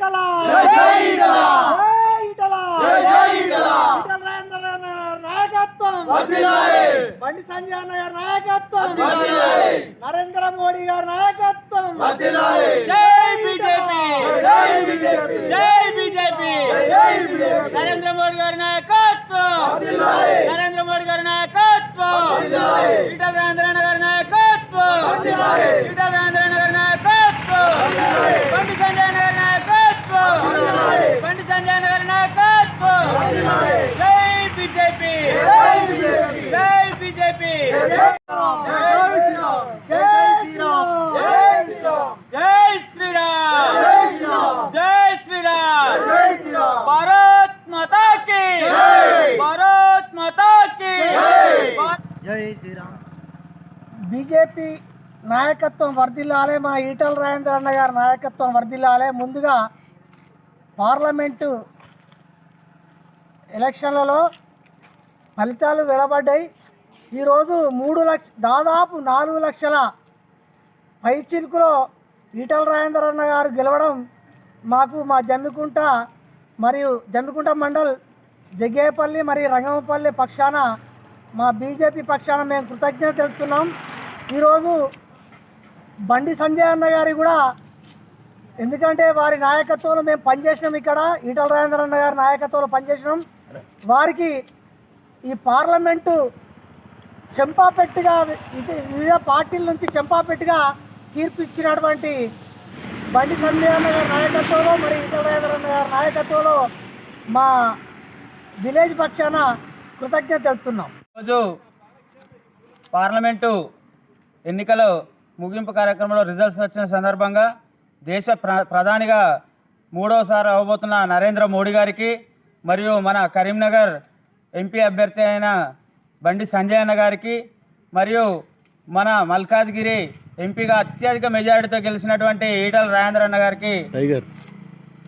ఈటలా జై ఈటలా జై ఈటలా ఈటల రాజేంద్ర నాయకత్వం! బండి సంజయ్ అన్న గారి నాయకత్వం నరేంద్ర మోడీ గారి నాయకత్వం! జై బీజేపీ! జై బీజేపీ! జై బీజేపీ! నరేంద్ర మోడీ గారి నాయకత్వం! నరేంద్ర మోడీ గారి నాయకత్వం! ఈటల రాజేంద్ర గారి నాయకత్వం! ఈటల రాజేంద్ర గారి నాయకత్వం బండి సంజయ్ గారి నాయకత్వం బండి సంజయ్ గారి నాయకత్వం జై బీజేపీ జై బీజేపీ జై శ్రీరామ్ జై శ్రీరామ్ భారత్ భారత్ జై శ్రీరామ్ బీజేపీ నాయకత్వం వర్ధిల్లాలే మా ఈటల రాజేంద్ర అన్న గారి నాయకత్వం వర్ధిల్లాలే. ముందుగా పార్లమెంటు ఎలక్షన్లలో ఫలితాలు వెలబడ్డాయి. ఈరోజు మూడు లక్ష దాదాపు నాలుగు లక్షల పైచిలుకులో ఈటల రాజేంద్రన్న గారు గెలవడం మాకు మా జమ్మికుంట మరియు జమ్మికుంట మండల్ జగ్గేపల్లి మరియు రంగంపల్లి పక్షాన మా బీజేపీ పక్షాన మేము కృతజ్ఞత తెలుపుతున్నాం. ఈరోజు బండి సంజయ్ అన్న గారి కూడా ఎందుకంటే వారి నాయకత్వంలో మేము పనిచేసినాం ఇక్కడ ఈటల రాజేంద్ర అన్న గారి నాయకత్వంలో పనిచేసినాం. వారికి ఈ పార్లమెంటు చెంపాపెట్టుగా ఇది వివిధ పార్టీల నుంచి చెంపాపెట్టుగా తీర్పు ఇచ్చినటువంటి బండి సంజయ్ గారి నాయకత్వంలో మరి ఈటల గారి నాయకత్వంలో మా విలేజ్ పక్షాన కృతజ్ఞత తెలుపుతున్నాం. రోజు పార్లమెంటు ఎన్నికల ముగింపు కార్యక్రమంలో రిజల్ట్స్ వచ్చిన సందర్భంగా దేశ ప్ర ప్రధానిగా మూడవసారి అవ్వబోతున్న నరేంద్ర మోడీ గారికి మరియు మన కరీంనగర్ ఎంపీ అభ్యర్థి అయిన బండి సంజయ్ అన్న గారికి మరియు మన మల్కాజ్గిరి ఎంపీగా అత్యధిక మెజారిటీతో గెలిచినటువంటి ఈటల రాజేంద్ర అన్న గారికి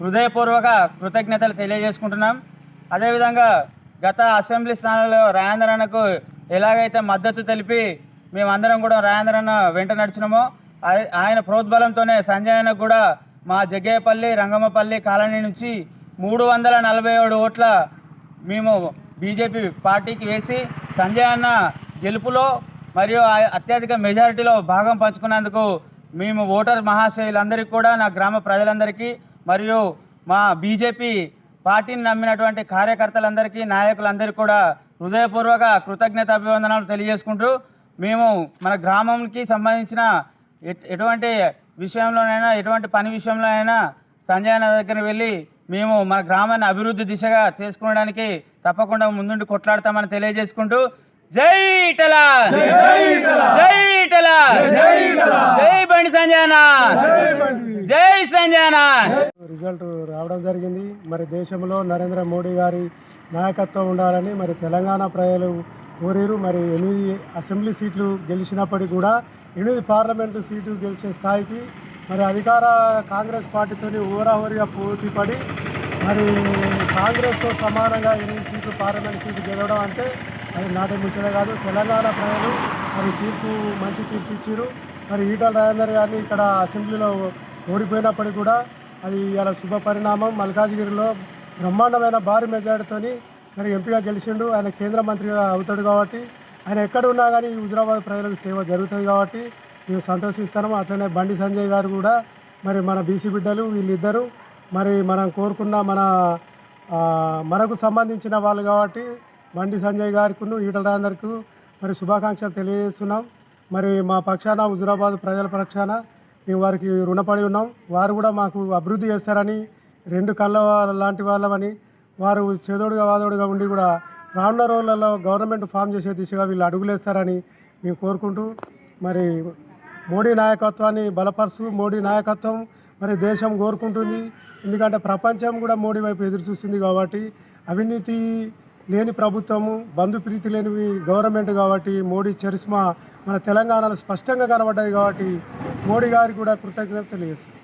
హృదయపూర్వక కృతజ్ఞతలు తెలియజేసుకుంటున్నాం. అదేవిధంగా గత అసెంబ్లీ స్థానంలో రాజేంద్ర అన్నకు ఎలాగైతే మద్దతు తెలిపి మేమందరం కూడా రాజేంద్ర అన్న వెంట నడిచినామో ఆయ- ఆయన ప్రోద్బలంతోనే సంజయ్ అన్నకు కూడా మా జగ్గేపల్లి రంగమ్మపల్లి కాలనీ నుంచి మూడు వందల నలభై ఏడు ఓట్ల మేము బీజేపీ పార్టీకి వేసి సంజయ్ అన్న గెలుపులో మరియు అత్యధిక మెజారిటీలో భాగం పంచుకున్నందుకు మేము ఓటర్ మహాశయులందరికీ కూడా నా గ్రామ ప్రజలందరికీ మరియు మా బీజేపీ పార్టీని నమ్మినటువంటి కార్యకర్తలందరికీ నాయకులందరికీ కూడా హృదయపూర్వక కృతజ్ఞత అభివందనాలు తెలియజేసుకుంటూ మేము మన గ్రామంకి సంబంధించిన ఎట్- ఎటువంటి విషయంలోనైనా ఎటువంటి పని విషయంలో అయినా సంజయ్ అన్న దగ్గర వెళ్ళి మేము మన గ్రామాన్ని అభివృద్ధి దిశగా చేసుకోవడానికి తప్పకుండా ముందుండి కొట్లాడతామని తెలియజేసుకుంటూ జై ఇటలా! జై ఇటలా! జై బండి సంజయన జై సంజయన రిజల్ట్ రావడం జరిగింది. మరి దేశంలో నరేంద్ర మోడీ గారి నాయకత్వం ఉండాలని మరి తెలంగాణ ప్రజలు కోరారు. మరి ఎనిమిది అసెంబ్లీ సీట్లు గెలిచినప్పటికీ కూడా ఎనిమిది పార్లమెంటు సీట్లు గెలిచే స్థాయికి మరి అధికార కాంగ్రెస్ పార్టీతో ఊరాహోరిగా పోటీ పడి మరి కాంగ్రెస్తో సమానంగా ఎనిమిది సీట్లు పార్లమెంట్ సీట్లు గెలవడం అంటే అది నాటి ముచ్చట కాదు. తెలంగాణ ప్రజలు మరి తీర్పు మంచి తీర్పు ఇచ్చారు మరి ఈటల రాజేందర్ గారిని ఇక్కడ అసెంబ్లీలో ఓడిపోయినప్పటికీ కూడా అది ఇలా శుభ పరిణామం. మల్కాజ్గిరిలో బ్రహ్మాండమైన భారీ మెజార్టీతోని మరి ఎంపీగా గెలిచిండు. ఆయన కేంద్ర మంత్రిగా అవుతాడు కాబట్టి ఆయన ఎక్కడ ఉన్నా కానీ ఈ హుజరాబాద్ ప్రజలకు సేవ జరుగుతుంది కాబట్టి మేము సంతోషిస్తాము అట్లనే బండి సంజయ్ గారు కూడా మరి మన బీసీ బిడ్డలు వీళ్ళిద్దరూ మరి మనం కోరుకున్న మన మనకు సంబంధించిన వాళ్ళు కాబట్టి బండి సంజయ్ గారికి ఈటల రాజేందర్కు మరి శుభాకాంక్షలు తెలియజేస్తున్నాం. మరి మా పక్షాన హుజురాబాద్ ప్రజల పక్షాన మేము వారికి రుణపడి ఉన్నాం. వారు కూడా మాకు అభివృద్ధి చేస్తారని రెండు కళ్ళ లాంటి వాళ్ళమని వారు చేదోడుగా వాదోడుగా ఉండి కూడా రానున్న రోజులలో గవర్నమెంట్ ఫామ్ చేసే దిశగా వీళ్ళు అడుగులేస్తారని మేము కోరుకుంటూ మరి మోడీ నాయకత్వాన్ని బలపరుస్తూ మోడీ నాయకత్వం మరి దేశం కోరుకుంటుంది. ఎందుకంటే ప్రపంచం కూడా మోడీ వైపు ఎదురు చూస్తుంది కాబట్టి అవినీతి లేని ప్రభుత్వము బంధుప్రీతి లేని గవర్నమెంట్ కాబట్టి మోడీ చరిస్మా మన తెలంగాణలో స్పష్టంగా కనబడ్డాయి కాబట్టి మోడీ గారికి కూడా కృతజ్ఞత తెలియజేస్తుంది